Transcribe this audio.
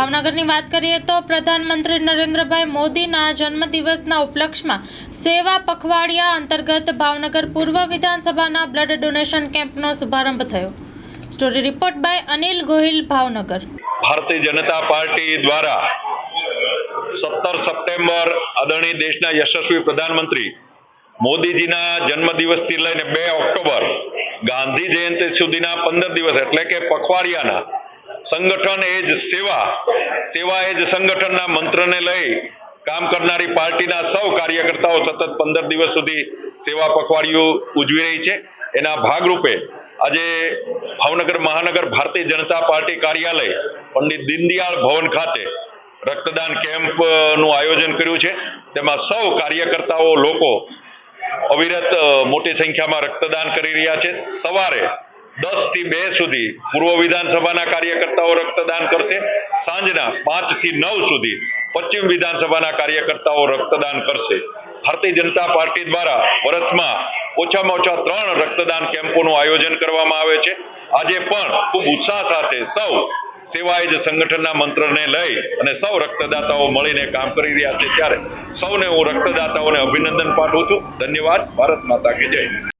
ભાવનગરની વાત કરીએ તો પ્રધાનમંત્રી નરેન્દ્રભાઈ મોદીના જન્મદિવસના ઉપલક્ષમાં સેવા પખવાડિયા અંતર્ગત ભાવનગર પૂર્વ વિધાનસભાના બ્લડ ડોનેશન કેમ્પનો શુભારંભ થયો. Story report by Anil Gohil, Bhavnagar. Bharatiya Janata Party દ્વારા સત્તર સપ્ટેમ્બર અદાણી દેશના યશસ્વી પ્રધાનમંત્રી મોદીજીના જન્મદિવસથી લઈને બે ઓક્ટોબર ગાંધી જયંતિ સુધીના પંદર દિવસ એટલે કે પખવાડિયાના સંગઠન એ જ સેવા. સેવા એ જ સંગઠનના મંત્રને લઈ કામ કરનારી પાર્ટીના સૌ કાર્યકર્તાઓ સતત પંદર દિવસ સુધી સેવા પખવાડિયું ઉજવી રહી છે. એના ભાગરૂપે આજે ભાવનગર મહાનગર ભારતીય જનતા પાર્ટી કાર્યાલય પંડિત દીનદયાળ ભવન ખાતે રક્તદાન કેમ્પનું આયોજન કર્યું છે. તેમાં સૌ કાર્યકર્તાઓ લોકો અવિરત મોટી સંખ્યામાં રક્તદાન કરી રહ્યા છે. સવારે દસથી બે સુધી પૂર્વ વિધાનસભાના કાર્યકર્તાઓ રક્તદાન કરશે. સાંજના પાંચથી નવ સુધી પશ્ચિમ વિધાનસભાના કાર્યકર્તાઓ રક્તદાન કરશે. ભારતીય જનતા પાર્ટી દ્વારા વર્ષમાં ઓછામાં ઓછા ત્રણ રક્તદાન કેમ્પોનું આયોજન કરવામાં આવે છે. આજે પણ ખૂબ ઉત્સાહ સાથે સૌ સેવા જ સંગઠનના મંત્રને લઈ અને સૌ રક્તદાતાઓ મળીને કામ કરી રહ્યા છે. ત્યારે સૌને હું રક્તદાતાઓને અભિનંદન પાઠવું છું. ધન્યવાદ. ભારત માતા કે જય.